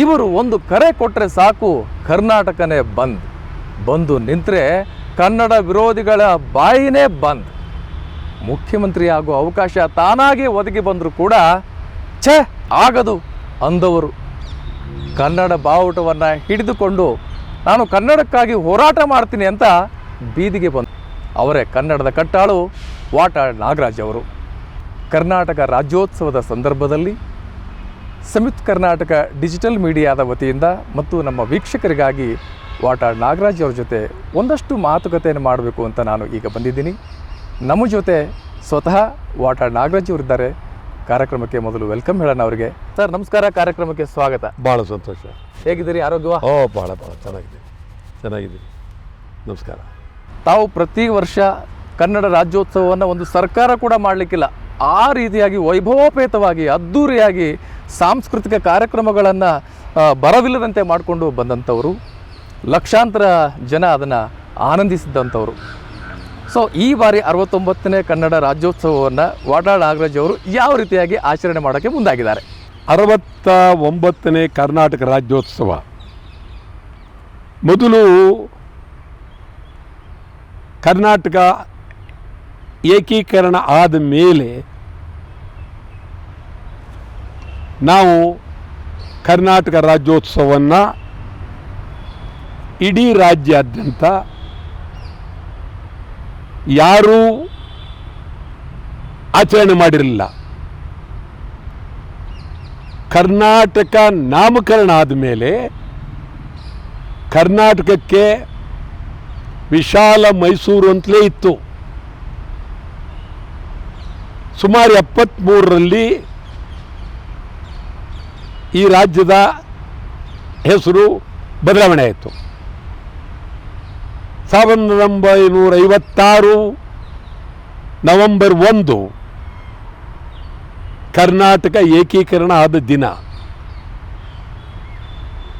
ಇವರು ಒಂದು ಕರೆ ಕೊಟ್ಟರೆ ಸಾಕು, ಕರ್ನಾಟಕನೇ ಬಂದ್. ಬಂದು ನಿಂತರೆ ಕನ್ನಡ ವಿರೋಧಿಗಳ ಬಾಯಿನೇ ಬಂದ್. ಮುಖ್ಯಮಂತ್ರಿ ಆಗುವ ಅವಕಾಶ ತಾನಾಗಿ ಒದಗಿ ಬಂದರೂ ಕೂಡ, ಛೇ, ಆಗದು ಅಂದವರು. ಕನ್ನಡ ಬಾವುಟವನ್ನು ಹಿಡಿದುಕೊಂಡು ನಾನು ಕನ್ನಡಕ್ಕಾಗಿ ಹೋರಾಟ ಮಾಡ್ತೀನಿ ಅಂತ ಬೀದಿಗೆ ಬಂದು. ಅವರೇ ಕನ್ನಡದ ಕಟ್ಟಾಳು ವಾಟಾಳ್ ನಾಗರಾಜ್ ಅವರು. ಕರ್ನಾಟಕ ರಾಜ್ಯೋತ್ಸವದ ಸಂದರ್ಭದಲ್ಲಿ ಸಂಯುಕ್ತ ಕರ್ನಾಟಕ ಡಿಜಿಟಲ್ ಮೀಡಿಯಾದ ವತಿಯಿಂದ ಮತ್ತು ನಮ್ಮ ವೀಕ್ಷಕರಿಗಾಗಿ ವಾಟಾಳ್ ನಾಗರಾಜ್ ಅವರ ಜೊತೆ ಒಂದಷ್ಟು ಮಾತುಕತೆಯನ್ನು ಮಾಡಬೇಕು ಅಂತ ನಾನು ಈಗ ಬಂದಿದ್ದೀನಿ. ನಮ್ಮ ಜೊತೆ ಸ್ವತಃ ವಾಟಾಳ್ ನಾಗರಾಜ್ ಅವರಿದ್ದಾರೆ ಕಾರ್ಯಕ್ರಮಕ್ಕೆ ಮೊದಲು ವೆಲ್ಕಮ್ ಹೇಳೋಣ ಅವರಿಗೆ. ಸರ್ ನಮಸ್ಕಾರ ಕಾರ್ಯಕ್ರಮಕ್ಕೆ ಸ್ವಾಗತ. ಭಾಳ ಸಂತೋಷ. ಹೇಗಿದ್ದೀರಿ? ಆರೋಗ್ಯವ? ಓ ಭಾಳ ಭಾಳ ಚೆನ್ನಾಗಿದೆ. ಚೆನ್ನಾಗಿದೆ. ನಮಸ್ಕಾರ. ತಾವು ಪ್ರತಿ ವರ್ಷ ಕನ್ನಡ ರಾಜ್ಯೋತ್ಸವವನ್ನು ಒಂದು ಸರ್ಕಾರ ಕೂಡ ಮಾಡಲಿಕ್ಕಿಲ್ಲ. ಆ ರೀತಿಯಾಗಿ ವೈಭವೋಪೇತವಾಗಿ ಅದ್ಧೂರಿಯಾಗಿ ಸಾಂಸ್ಕೃತಿಕ ಕಾರ್ಯಕ್ರಮಗಳನ್ನು ಬರವಿಲ್ಲದಂತೆ ಮಾಡಿಕೊಂಡು ಬಂದಂಥವರು, ಲಕ್ಷಾಂತರ ಜನ ಅದನ್ನು ಆನಂದಿಸಿದಂಥವರು. ಸೊ ಈ ಬಾರಿ ಅರವತ್ತೊಂಬತ್ತನೇ ಕನ್ನಡ ರಾಜ್ಯೋತ್ಸವವನ್ನು ವಾಟಾಳ್ ನಾಗರಾಜ್ ಅವರು ಯಾವ ರೀತಿಯಾಗಿ ಆಚರಣೆ ಮಾಡೋಕ್ಕೆ ಮುಂದಾಗಿದ್ದಾರೆ? ಅರವತ್ತ ಒಂಬತ್ತನೇ ಕರ್ನಾಟಕ ರಾಜ್ಯೋತ್ಸವ. ಮೊದಲು ಕರ್ನಾಟಕ ಏಕೀಕರಣ ಆದ ಮೇಲೆ ನಾವು ಕರ್ನಾಟಕ ರಾಜ್ಯೋತ್ಸವವನ್ನು ಇಡೀ ರಾಜ್ಯಾದ್ಯಂತ ಯಾರೂ ಆಚರಣೆ ಮಾಡಿರಲಿಲ್ಲ. ಕರ್ನಾಟಕ ನಾಮಕರಣ ಆದಮೇಲೆ ಕರ್ನಾಟಕಕ್ಕೆ ವಿಶಾಲ ಮೈಸೂರು ಅಂತಲೇ ಇತ್ತು. ಸುಮಾರು ಎಪ್ಪತ್ತ್ಮೂರರಲ್ಲಿ ಈ ರಾಜ್ಯದ ಹೆಸರು ಬದಲಾವಣೆ ಆಯಿತು. ಸಾವಿರದ ಒಂಬೈನೂರ ಐವತ್ತಾರು ನವೆಂಬರ್ ಒಂದು ಕರ್ನಾಟಕ ಏಕೀಕರಣ ಆದ ದಿನ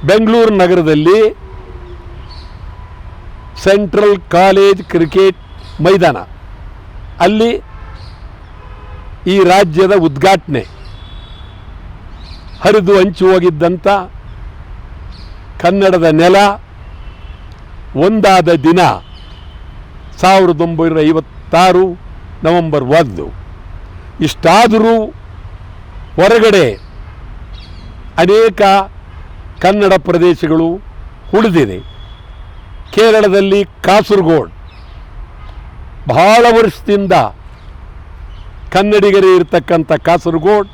ಬೆಂಗಳೂರು ನಗರದಲ್ಲಿ ಸೆಂಟ್ರಲ್ ಕಾಲೇಜ್ ಕ್ರಿಕೆಟ್ ಮೈದಾನ. ಅಲ್ಲಿ ಈ ರಾಜ್ಯದ ಉದ್ಘಾಟನೆ. ಹರಿದು ಹಂಚು ಹೋಗಿದ್ದಂಥ ಕನ್ನಡದ ನೆಲ ಒಂದಾದ ದಿನ ಸಾವಿರದ ಒಂಬೈನೂರ ಐವತ್ತಾರು ನವೆಂಬರ್ ಒಂದು. ಇಷ್ಟಾದರೂ ಹೊರಗಡೆ ಅನೇಕ ಕನ್ನಡ ಪ್ರದೇಶಗಳು ಉಳಿದಿದೆ. ಕೇರಳದಲ್ಲಿ ಕಾಸರಗೋಡ್. ಬಹಳ ವರ್ಷದಿಂದ ಕನ್ನಡಿಗರೇ ಇರತಕ್ಕಂಥ ಕಾಸರಗೋಡ್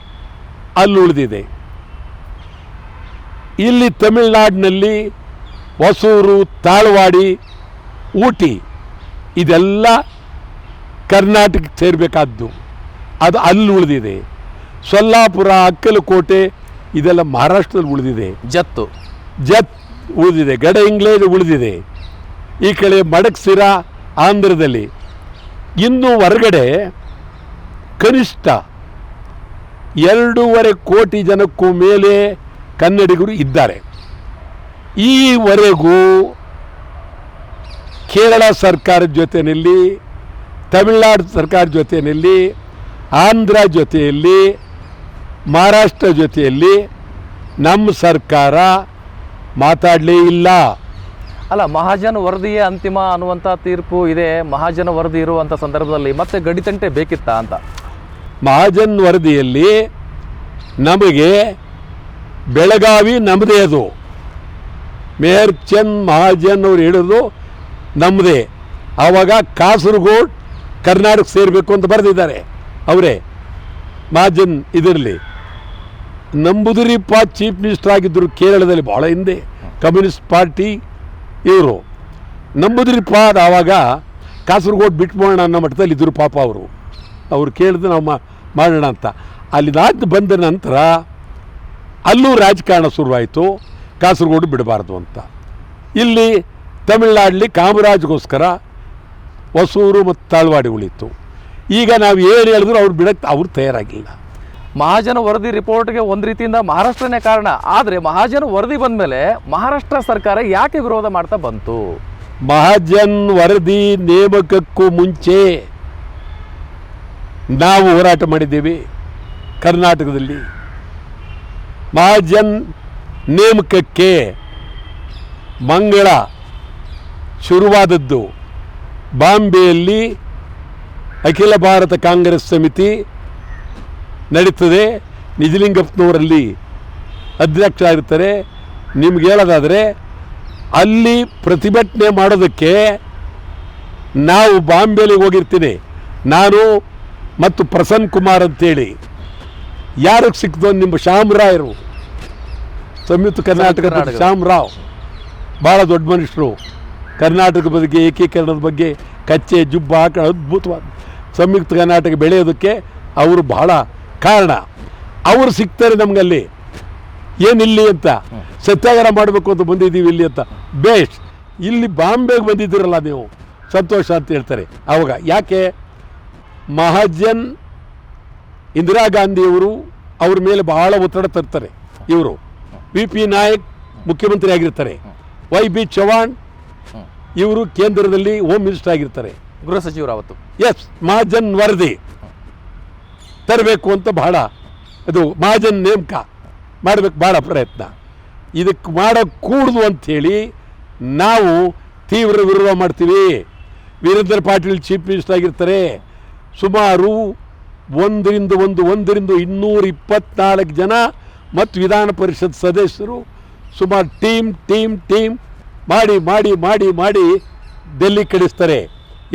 ಅಲ್ಲಿ ಉಳಿದಿದೆ. ಇಲ್ಲಿ ತಮಿಳ್ನಾಡಿನಲ್ಲಿ ಹೊಸೂರು ತಾಳ್ವಾಡಿ ಊಟಿ ಇದೆಲ್ಲ ಕರ್ನಾಟಕಕ್ಕೆ ಸೇರಬೇಕಾದ್ದು. ಅದು ಅಲ್ಲಿ ಉಳಿದಿದೆ. ಸೊಲ್ಲಾಪುರ ಅಕ್ಕಲಕೋಟೆ ಇದೆಲ್ಲ ಮಹಾರಾಷ್ಟ್ರದಲ್ಲಿ ಉಳಿದಿದೆ. ಜತ್ತು. ಜತ್ ಉಳಿದಿದೆ. ಗಡ ಇಂಗ್ಲೇಜ್ ಉಳಿದಿದೆ. ಈ ಕಡೆ ಮಡಕ್ಸಿರ ಆಂಧ್ರದಲ್ಲಿ. ಇನ್ನು ಹೊರಗಡೆ ಕನಿಷ್ಠ ಎರಡೂವರೆ ಕೋಟಿ ಜನಕ್ಕೂ ಮೇಲೆ ಕನ್ನಡಿಗರು ಇದ್ದಾರೆ. ಈವರೆಗೂ ಕೇರಳ ಸರ್ಕಾರದ ಜೊತೆಯಲ್ಲಿ ತಮಿಳುನಾಡು ಸರ್ಕಾರ ಜೊತೆಯಲ್ಲಿ ಆಂಧ್ರ ಜೊತೆಯಲ್ಲಿ ಮಹಾರಾಷ್ಟ್ರ ಜೊತೆಯಲ್ಲಿ ನಮ್ಮ ಸರ್ಕಾರ ಮಾತಾಡಲೇ ಇಲ್ಲ. ಅಲ್ಲ ಮಹಾಜನ ವರದಿಯೇ ಅಂತಿಮ ಅನ್ನುವಂಥ ತೀರ್ಪು ಇದೆ. ಮಹಾಜನ ವರದಿ ಇರುವಂಥ ಸಂದರ್ಭದಲ್ಲಿ ಮತ್ತೆ ಗಡಿತಂಟೆ ಬೇಕಿತ್ತ ಅಂತ? ಮಹಾಜನ್ ವರದಿಯಲ್ಲಿ ನಮಗೆ ಬೆಳಗಾವಿ ನಮ್ಮದೇ ಅದು. ಮೇಯರ್ ಚಂದ್ ಮಹಾಜನ್ ಅವ್ರು ಹೇಳಿದ್ರು ನಮ್ಮದೇ ಆವಾಗ ಕಾಸರಗೋಡ್, ಕರ್ನಾಟಕ ಸೇರಬೇಕು ಅಂತ ಬರೆದಿದ್ದಾರೆ ಅವರೇ. ಮಹಾಜನ್ ಇದರಲ್ಲಿ ನಂಬುದಿರಿಪ್ಪ ಚೀಫ್ ಮಿನಿಸ್ಟರ್ ಆಗಿದ್ದರು ಕೇರಳದಲ್ಲಿ ಭಾಳ ಹಿಂದೆ. ಕಮ್ಯುನಿಸ್ಟ್ ಪಾರ್ಟಿ ಇವರು. ನಂಬುದಿರಿಪ್ಪ ಆವಾಗ ಕಾಸರಗೋಡ್ ಬಿಟ್ಬೋಣ ಅನ್ನೋ ಮಟ್ಟದಲ್ಲಿ ಇದ್ದರು ಪಾಪ ಅವರು. ಅವರು ಕೇಳಿದ್ರು ನಾವು ಮಾಡೋಣ ಅಂತ. ಅಲ್ಲಿದಾದ ಬಂದ ನಂತರ ಅಲ್ಲೂ ರಾಜಕಾರಣ ಶುರುವಾಯಿತು ಕಾಸರಗೋಡು ಬಿಡಬಾರ್ದು ಅಂತ. ಇಲ್ಲಿ ತಮಿಳ್ನಾಡಲ್ಲಿ ಕಾಮರಾಜ್ಗೋಸ್ಕರ ಹೊಸೂರು ಮತ್ತು ತಾಳ್ವಾಡಿ ಉಳಿತು. ಈಗ ನಾವು ಏನು ಹೇಳಿದ್ರು ಅವ್ರು ಬಿಡಕ್ಕೆ ಅವ್ರು ತಯಾರಾಗಿಲ್ಲ. ಮಹಾಜನ ವರದಿ ರಿಪೋರ್ಟ್ಗೆ ಒಂದು ರೀತಿಯಿಂದ ಮಹಾರಾಷ್ಟ್ರನೇ ಕಾರಣ. ಆದರೆ ಮಹಾಜನ ವರದಿ ಬಂದ ಮೇಲೆ ಮಹಾರಾಷ್ಟ್ರ ಸರ್ಕಾರ ಯಾಕೆ ವಿರೋಧ ಮಾಡ್ತಾ ಬಂತು? ಮಹಾಜನ್ ವರದಿ ನೇಮಕಕ್ಕೂ ಮುಂಚೆ ನಾವು ಹೋರಾಟ ಮಾಡಿದ್ದೀವಿ. ಕರ್ನಾಟಕದಲ್ಲಿ ಮಹಾಜನ್ ನೇಮಕಕ್ಕೆ ಮಂಗಳ ಶುರುವಾದದ್ದು. ಬಾಂಬೆಯಲ್ಲಿ ಅಖಿಲ ಭಾರತ ಕಾಂಗ್ರೆಸ್ ಸಮಿತಿ ನಡೀತದೆ. ನಿಜಲಿಂಗಪ್ಪನವರಲ್ಲಿ ಅಧ್ಯಕ್ಷ ಆಗಿರ್ತಾರೆ ನಿಮ್ಗೆ ಹೇಳೋದಾದರೆ, ಅಲ್ಲಿ ಪ್ರತಿಭಟನೆ ಮಾಡೋದಕ್ಕೆ ನಾವು ಬಾಂಬೆಲಿ ಹೋಗಿರ್ತೀನಿ. ನಾನು ಮತ್ತು ಪ್ರಸನ್ನ ಕುಮಾರ್ ಅಂತೇಳಿ. ಯಾರಿಗೆ ಸಿಕ್ತು ನಿಮ್ಮ ಶ್ಯಾಮರಾಯರು? ಸಂಯುಕ್ತ ಕರ್ನಾಟಕದ ಕರ್ನಾಟಕ. ಶ್ಯಾಮರಾವ್. ಭಾಳ ದೊಡ್ಡ ಮನುಷ್ಯರು. ಕರ್ನಾಟಕದ ಬಗ್ಗೆ ಏಕೀಕರಣದ ಬಗ್ಗೆ ಕಚ್ಚೆ ಜುಬ್ಬ ಹಾಕ ಅದ್ಭುತವಾದ ಸಂಯುಕ್ತ ಕರ್ನಾಟಕ ಬೆಳೆಯೋದಕ್ಕೆ ಅವರು ಬಹಳ ಕಾರಣ. ಅವರು ಸಿಗ್ತಾರೆ ನಮಗಲ್ಲಿ. ಏನಿಲ್ಲಿ ಅಂತ? ಸತ್ಯಾಗ್ರಹ ಮಾಡಬೇಕು ಅಂತ ಬಂದಿದ್ದೀವಿ ಇಲ್ಲಿ ಅಂತ. ಬೇಸ್ಟ್ ಇಲ್ಲಿ ಬಾಂಬೆಗೆ ಬಂದಿದ್ದೀರಲ್ಲ ನೀವು. ಸಂತೋಷ ಅಂತ ಹೇಳ್ತಾರೆ. ಆವಾಗ ಯಾಕೆ? ಮಹಾಜನ್ ಇಂದಿರಾ ಗಾಂಧಿಯವರು ಅವ್ರ ಮೇಲೆ ಬಹಳ ಒತ್ತಡ ತರ್ತಾರೆ. ಇವರು ವಿ ಪಿ ನಾಯಕ್ ಮುಖ್ಯಮಂತ್ರಿ ಆಗಿರ್ತಾರೆ. ವೈ ಬಿ ಚವಾಣ್ ಇವರು ಕೇಂದ್ರದಲ್ಲಿ ಹೋಮ್ ಮಿನಿಸ್ಟರ್ ಆಗಿರ್ತಾರೆ. ಗೃಹ ಸಚಿವರು ಅವತ್ತು. ಎಸ್ ಮಹಾಜನ್ ವರದಿ ತರಬೇಕು ಅಂತ ಬಹಳ ಅದು ಮಹಾಜನ್ ನೇಮಕ ಮಾಡಬೇಕು ಭಾಳ ಪ್ರಯತ್ನ. ಇದಕ್ಕೆ ಮಾಡೋಕ್ಕೆ ಕೂಡ್ದು ಅಂಥೇಳಿ ನಾವು ತೀವ್ರ ವಿರೋಧ ಮಾಡ್ತೀವಿ. ವೀರೇಂದ್ರ ಪಾಟೀಲ್ ಚೀಫ್ ಮಿನಿಸ್ಟರ್ ಆಗಿರ್ತಾರೆ. ಸುಮಾರು ಒಂದರಿಂದ ಒಂದು ಒಂದರಿಂದ ಇನ್ನೂರ ಇಪ್ಪತ್ನಾಲ್ಕು ಜನ ಮತ್ತು ವಿಧಾನ ಪರಿಷತ್ ಸದಸ್ಯರು ಸುಮಾರು ಟೀಮ್ ಟೀಮ್ ಟೀಮ್ ಮಾಡಿ ಮಾಡಿ ಮಾಡಿ ಮಾಡಿ ಡೆಲ್ಲಿ ಕಳಿಸ್ತಾರೆ.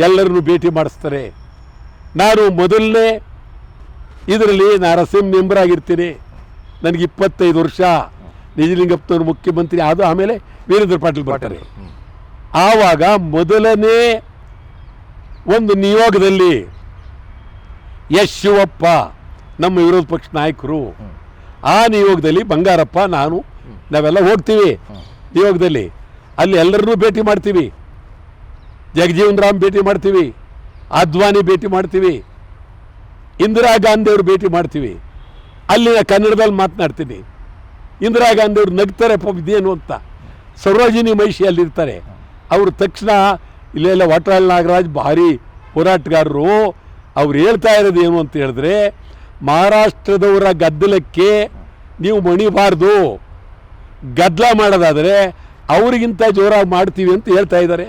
ಎಲ್ಲರನ್ನು ಭೇಟಿ ಮಾಡಿಸ್ತಾರೆ. ನಾನು ಮೊದಲನೇ ಇದರಲ್ಲಿ ನರಸಿಂಹ ಮೆಂಬರ್ ಆಗಿರ್ತೀನಿ. ನನಗೆ ಇಪ್ಪತ್ತೈದು ವರ್ಷ. ನಿಜಲಿಂಗಪ್ಪನವರು ಮುಖ್ಯಮಂತ್ರಿ ಆದ ಆಮೇಲೆ ವೀರೇಂದ್ರ ಪಾಟೀಲ್ ಬರ್ತಾರೆ. ಆವಾಗ ಮೊದಲನೇ ಒಂದು ನಿಯೋಗದಲ್ಲಿ ಎಸ್ ಶಿವಪ್ಪ ನಮ್ಮ ವಿರೋಧ ಪಕ್ಷ ನಾಯಕರು. ಆ ನಿಯೋಗದಲ್ಲಿ ಬಂಗಾರಪ್ಪ, ನಾನು, ನಾವೆಲ್ಲ ಹೋಗ್ತೀವಿ ನಿಯೋಗದಲ್ಲಿ. ಅಲ್ಲಿ ಎಲ್ಲರನ್ನೂ ಭೇಟಿ ಮಾಡ್ತೀವಿ. ಜಗಜೀವನ್ ರಾಮ್ ಭೇಟಿ ಮಾಡ್ತೀವಿ. ಅದ್ವಾನಿ ಭೇಟಿ ಮಾಡ್ತೀವಿ. ಇಂದಿರಾ ಗಾಂಧಿಯವರು ಭೇಟಿ ಮಾಡ್ತೀವಿ. ಅಲ್ಲಿ ಕನ್ನಡದಲ್ಲಿ ಮಾತನಾಡ್ತೀನಿ. ಇಂದಿರಾ ಗಾಂಧಿಯವರು ನಗ್ತಾರೆ ಇದೇನು ಅಂತ. ಸರೋಜಿನಿ ಮಹಿಷಿ ಅಲ್ಲಿರ್ತಾರೆ. ಅವರು ತಕ್ಷಣ, ಇಲ್ಲೆಲ್ಲ ವಾಟಾಳ್ ನಾಗರಾಜ್ ಭಾರಿ ಹೋರಾಟಗಾರರು. ಅವ್ರು ಹೇಳ್ತಾ ಇರೋದು ಏನು ಅಂತ ಹೇಳಿದ್ರೆ, ಮಹಾರಾಷ್ಟ್ರದವರ ಗದ್ದಲಕ್ಕೆ ನೀವು ಮಣಿಬಾರ್ದು. ಗದ್ದಲ ಮಾಡೋದಾದರೆ, ಅವರಿಗಿಂತ ಜೋರಾಗಿ ಮಾಡ್ತೀವಿ ಅಂತ ಹೇಳ್ತಾ ಇದ್ದಾರೆ.